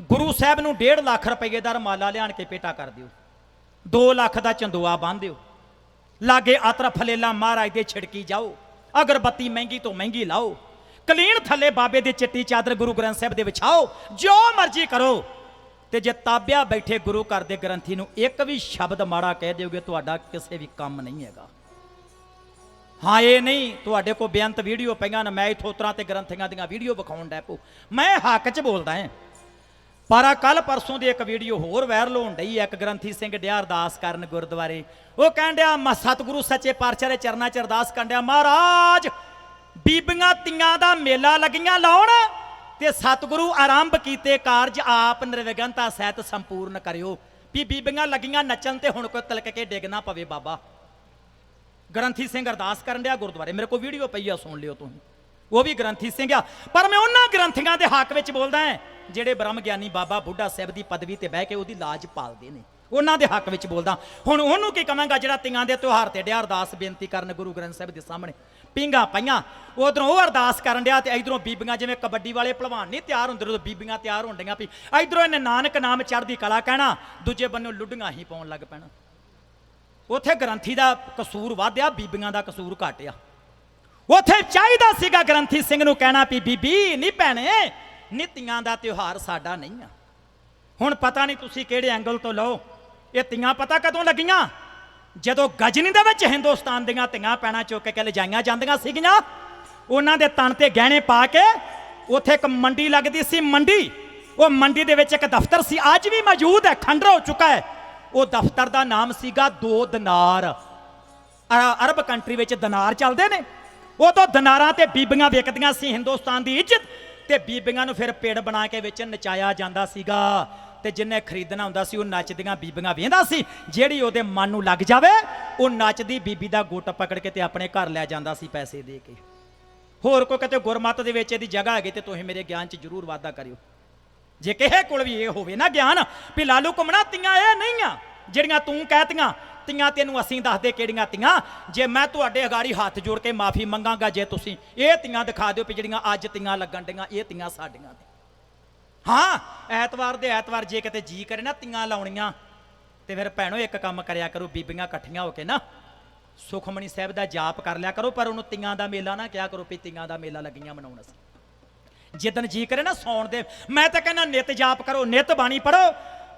ਗੁਰੂ ਸਾਹਿਬ ਨੂੰ 1.5 ਲੱਖ ਰੁਪਏ ਦਾ ਰਮਾਲਾ ਲਿਆਣ ਕੇ ਪੇਟਾ ਕਰ ਦਿਓ। 2 ਲੱਖ ਦਾ ਚੰਦੂਆ ਬੰਨ ਦਿਓ। ਲਾਗੇ ਆਤਰਾ ਫਲੇਲਾ ਮਹਾਰਾਜ ਦੇ ਛਿੜਕੀ ਜਾਓ। ਅਗਰਬੱਤੀ ਮਹਿੰਗੀ ਤੋਂ ਮਹਿੰਗੀ ਲਾਓ। ਕਲੀਨ ਥੱਲੇ ਬਾਬੇ ਦੀ ਚਿੱਟੀ ਚਾਦਰ ਗੁਰੂ ਗ੍ਰੰਥ ਸਾਹਿਬ ਦੇ ਵਿਛਾਓ। ਜੋ ਮਰਜ਼ੀ ਕਰੋ। ਤੇ ਜੇ ਤਾਬਿਆ ਬੈਠੇ ਗੁਰੂ ਘਰ ਦੇ ਗ੍ਰੰਥੀ ਨੂੰ ਇੱਕ ਵੀ ਸ਼ਬਦ ਮਾੜਾ ਕਹਿ ਦਿਓਗੇ, ਤੁਹਾਡਾ ਕਿਸੇ ਵੀ ਕੰਮ ਨਹੀਂ ਹੈਗਾ। ਹਾਂ, ਇਹ ਨਹੀਂ, ਤੁਹਾਡੇ ਕੋਲ ਬੇਅੰਤ ਵੀਡੀਓ ਪਈਆਂ ਨਾ, ਮੈਂ ਇਥੋਂ ਤਰ੍ਹਾਂ ਤੇ ਗ੍ਰੰਥੀਆਂ ਦੀਆਂ ਵੀਡੀਓ ਵਿਖਾਉਣ ਡੈ ਪਊ। ਮੈਂ ਹੱਕ 'ਚ ਬੋਲਦਾ ਹਾਂ। ਪਰ ਆ ਕੱਲ ਪਰਸੋਂ ਦੀ ਇੱਕ ਵੀਡੀਓ ਹੋਰ ਵਾਇਰਲ ਹੋਣ ਡਈ ਹੈ ਇੱਕ ਗ੍ਰੰਥੀ ਸਿੰਘ ਡਿਆ ਅਰਦਾਸ ਕਰਨ ਗੁਰਦੁਆਰੇ। ਉਹ ਕਹਿੰਦਿਆ ਮੈਂ ਸਤਿਗੁਰੂ ਸੱਚੇ ਪਾਤਸ਼ਾਹ ਦੇ ਚਰਨਾਂ 'ਚ ਅਰਦਾਸ ਕੰਡਿਆ ਮਹਾਰਾਜ, ਬੀਬੀਆਂ ਤੀਆਂ ਦਾ ਮੇਲਾ ਲੱਗੀਆਂ ਲਾਉਣ ਤੇ ਸਤਿਗੁਰੂ ਆਰੰਭ ਕੀਤੇ ਕਾਰਜ ਆਪ ਨਿਰਵਿਘਨਤਾ ਸਹਿਤ ਸੰਪੂਰਨ ਕਰਿਓ। ਵੀ ਬੀਬੀਆਂ ਲੱਗੀਆਂ ਨੱਚਣ ਤੇ ਹੁਣ ਕੋਈ ਤਲਕ ਕੇ ਡਿੱਗ ਨਾ ਪਵੇ ਬਾਬਾ। ਗ੍ਰੰਥੀ ਸਿੰਘ ਅਰਦਾਸ ਕਰਨ ਡਿਆ ਗੁਰਦੁਆਰੇ। ਮੇਰੇ ਕੋਲ ਵੀਡੀਓ ਪਈ ਆ, ਸੁਣ ਲਿਓ ਤੁਸੀਂ। ਉਹ ਵੀ ਗ੍ਰੰਥੀ ਸਿੰਘ ਆ। ਪਰ ਮੈਂ ਉਹਨਾਂ ਗ੍ਰੰਥੀਆਂ ਦੇ ਹੱਕ ਵਿੱਚ ਬੋਲਦਾ ਹਾਂ। ਜਿਹੜੇ ਬ੍ਰਹਮ ਗਿਆਨੀ ਬਾਬਾ ਬੁੱਢਾ ਸਾਹਿਬ ਦੀ ਪਦਵੀ ਤੇ ਬਹਿ ਕੇ ਉਹਦੀ ਲਾਜ ਪਾਲਦੇ ਨੇ। ਉਹਨਾਂ ਦੇ ਹੱਕ ਵਿੱਚ ਬੋਲਦਾ। ਹੁਣ ਉਹਨੂੰ ਕੀ ਕਵਾਂਗਾ ਜਿਹੜਾ ਤੀਆਂ ਦੇ ਤਿਉਹਾਰ ਤੇ ਡਿਆ ਅਰਦਾਸ ਬੇਨਤੀ ਕਰਨ ਗੁਰੂ ਗ੍ਰੰਥ ਸਾਹਿਬ ਦੇ ਸਾਹਮਣੇ? ਪਿੰਗਾ ਪਈਆਂ। ਉਧਰੋਂ ਉਹ ਅਰਦਾਸ ਕਰਨ ਡਿਆ ਤੇ ਇਧਰੋਂ ਬੀਬੀਆਂ ਜਿਵੇਂ ਕਬੱਡੀ ਵਾਲੇ ਪਹਿਲਵਾਨ ਨਹੀਂ ਤਿਆਰ ਹੁੰਦੇ ਉਦੋਂ ਬੀਬੀਆਂ ਤਿਆਰ ਹੋਣ ਡੀਆਂ ਵੀ, ਇਧਰੋਂ ਇਹਨੇ ਨਾਨਕ ਨਾਮ ਚੜ੍ਹਦੀ ਕਲਾ ਕਹਿਣਾ, ਦੂਜੇ ਬੰਨੋਂ ਲੁੱਡੀਆਂ ਹੀ ਪਾਉਣ ਲੱਗ ਪੈਣਾ। ਉਥੇ ਗ੍ਰੰਥੀ ਦਾ ਕਸੂਰ ਵਾਧਿਆ, ਬੀਬੀਆਂ ਦਾ ਕਸੂਰ ਘਟਿਆ। ਉਥੇ ਚਾਹੀਦਾ ਸੀਗਾ ਗ੍ਰੰਥੀ ਸਿੰਘ ਨੂੰ ਕਹਿਣਾ ਵੀ, ਬੀਬੀ, ਨਹੀਂ ਭੈਣੇ ਨਿਤੀਆਂ ਦਾ ਤਿਉਹਾਰ ਸਾਡਾ ਨਹੀਂ ਆ। ਹੁਣ ਪਤਾ ਨਹੀਂ ਤੁਸੀਂ ਕਿਹੜੇ ਐਂਗਲ ਤੋਂ ਲਓ। ਇਹ ਤੀਆਂ ਪਤਾ ਕਦੋਂ ਲੱਗੀਆਂ? ਜਦੋਂ ਗਜਨੀ ਦੇ ਵਿੱਚ ਹਿੰਦੁਸਤਾਨ ਦੀਆਂ ਤੀਆਂ ਪੈਣਾ ਚੁੱਕ ਕੇ ਲਿਜਾਈਆਂ ਜਾਂਦੀਆਂ ਸੀਗੀਆਂ, ਉਹਨਾਂ ਦੇ ਤਨ ਤੇ ਗਹਿਣੇ ਪਾ ਕੇ ਉੱਥੇ ਇੱਕ ਮੰਡੀ ਲੱਗਦੀ ਸੀ ਮੰਡੀ। ਉਹ ਮੰਡੀ ਦੇ ਵਿੱਚ ਇੱਕ ਦਫ਼ਤਰ ਸੀ। ਅੱਜ ਵੀ ਮੌਜੂਦ ਹੈ, ਖੰਡਰ ਹੋ ਚੁੱਕਾ ਹੈ। ਉਹ ਦਫ਼ਤਰ ਦਾ ਨਾਮ ਸੀਗਾ ਦੋ ਦਿਨਾਰ। ਅਰਬ ਕੰਟਰੀ ਵਿੱਚ ਦਿਨਾਰ ਚੱਲਦੇ ਨੇ। ਉਦੋਂ ਦਿਨਾਰਾਂ ਤੇ ਬੀਬੀਆਂ ਵਿਕਦੀਆਂ ਸੀ, ਹਿੰਦੁਸਤਾਨ ਦੀ ਇੱਜ਼ਤ। ਤੇ ਬੀਬੀਆਂ ਨੂੰ ਫਿਰ ਪੇੜ ਬਣਾ ਕੇ ਵਿੱਚ ਨਚਾਇਆ ਜਾਂਦਾ ਸੀਗਾ। ਤੇ ਜਿੰਨੇ ਖਰੀਦਣਾ ਹੁੰਦਾ ਸੀ, ਉਹ ਨੱਚਦੀਆਂ ਬੀਬੀਆਂ ਵੇਂਦਾ ਸੀ। ਜਿਹੜੀ ਉਹਦੇ ਮਨ ਨੂੰ ਲੱਗ ਜਾਵੇ, ਉਹ ਨੱਚਦੀ ਬੀਬੀ ਦਾ ਗੁੱਟ ਪਕੜ ਕੇ ਤੇ ਆਪਣੇ ਘਰ ਲੈ ਜਾਂਦਾ ਸੀ ਪੈਸੇ ਦੇ ਕੇ। ਹੋਰ ਕੋਈ ਕਿਤੇ ਗੁਰਮਤ ਦੇ ਵਿੱਚ ਇਹਦੀ ਜਗ੍ਹਾ ਹੈਗੀ ਤੇ ਤੁਸੀਂ ਮੇਰੇ ਗਿਆਨ 'ਚ ਜ਼ਰੂਰ ਵਾਧਾ ਕਰਿਓ। ਜੇ ਕਿਸੇ ਕੋਲ ਵੀ ਇਹ ਹੋਵੇ ਨਾ ਗਿਆਨ, ਵੀ ਲਾਲੂ ਘੁੰਮਣਾ ਤੀਆਂ ਇਹ ਨਹੀਂ ਆ, ਜਿਹੜੀਆਂ ਤੂੰ ਕਹਿਤੀਆਂ ਤੀਆਂ, ਤੈਨੂੰ ਅਸੀਂ ਦੱਸਦੇ ਕਿਹੜੀਆਂ ਤੀਆਂ? ਜੇ ਮੈਂ ਤੁਹਾਡੇ ਅਗਾੜੀ ਹੱਥ ਜੋੜ ਕੇ ਮਾਫੀ ਮੰਗਾਂਗਾ ਜੇ ਤੁਸੀਂ। ਇਹ ਤੀਆਂ ਦਿਖਾ ਦਿਓ ਵੀ ਜਿਹੜੀਆਂ ਅੱਜ ਤੀਆਂ ਲੱਗਣ ਡੀਆਂ ਇਹ ਤੀਆਂ ਸਾਡੀਆਂ ਨੇ। ਹਾਂ, ਐਤਵਾਰ ਦੇ ਐਤਵਾਰ ਜੇ ਕਿਤੇ ਜੀ ਕਰੇ ਨਾ ਤੀਆਂ ਲਾਉਣੀਆਂ, ਤੇ ਫਿਰ ਭੈਣੋ ਇੱਕ ਕੰਮ ਕਰਿਆ ਕਰੋ, ਬੀਬੀਆਂ ਇਕੱਠੀਆਂ ਹੋ ਕੇ ਨਾ ਸੁਖਮਣੀ ਸਾਹਿਬ ਦਾ ਜਾਪ ਕਰ ਲਿਆ ਕਰੋ, ਪਰ ਉਹਨੂੰ ਤੀਆਂ ਦਾ ਮੇਲਾ ਨਾ ਕਿਹਾ ਕਰੋ ਵੀ ਤੀਆਂ ਦਾ ਮੇਲਾ ਲੱਗੀਆਂ ਮਨਾਉਣ ਅਸੀਂ। ਜਿੱਦਨ ਜੀ ਕਰੇ ਨਾ ਸੌਣ ਦੇ, ਮੈਂ ਤਾਂ ਕਹਿੰਦਾ ਨਿਤ ਜਾਪ ਕਰੋ, ਨਿਤ ਬਾਣੀ ਪੜੋ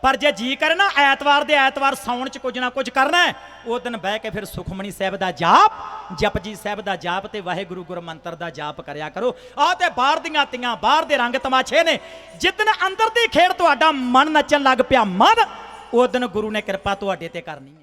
ਪਰ ਜੇ ਜੀ ਕਰੇ ਨਾ ਐਤਵਾਰ ਦੇ ਐਤਵਾਰ ਸੌਣ ਚ ਕੁਝ ਨਾ ਕੁਝ ਕਰਨਾ ਉਹ ਦਿਨ ਬਹਿ ਕੇ ਫਿਰ ਸੁਖਮਣੀ ਸਾਹਿਬ ਦਾ ਜਾਪ, ਜਪਜੀ ਸਾਹਿਬ ਦਾ ਜਾਪ ਤੇ ਵਾਹਿਗੁਰੂ ਗੁਰ ਮੰਤਰ ਦਾ ਜਾਪ ਕਰਿਆ ਕਰੋ। ਆਹ ਤੇ ਬਾਹਰ ਦੀਆਂ ਤੀਆਂ, ਬਾਹਰ ਦੇ ਰੰਗ ਤਮਾਸ਼ੇ ਨੇ। ਜਿੱਦਨ ਅੰਦਰ ਦੀ ਖੇਡ ਤੁਹਾਡਾ ਮਨ ਨੱਚਣ ਲੱਗ ਪਿਆ, ਮਨ, ਉਹ ਦਿਨ ਗੁਰੂ ਨੇ ਕਿਰਪਾ ਤੁਹਾਡੇ ਤੇ ਕਰਨੀ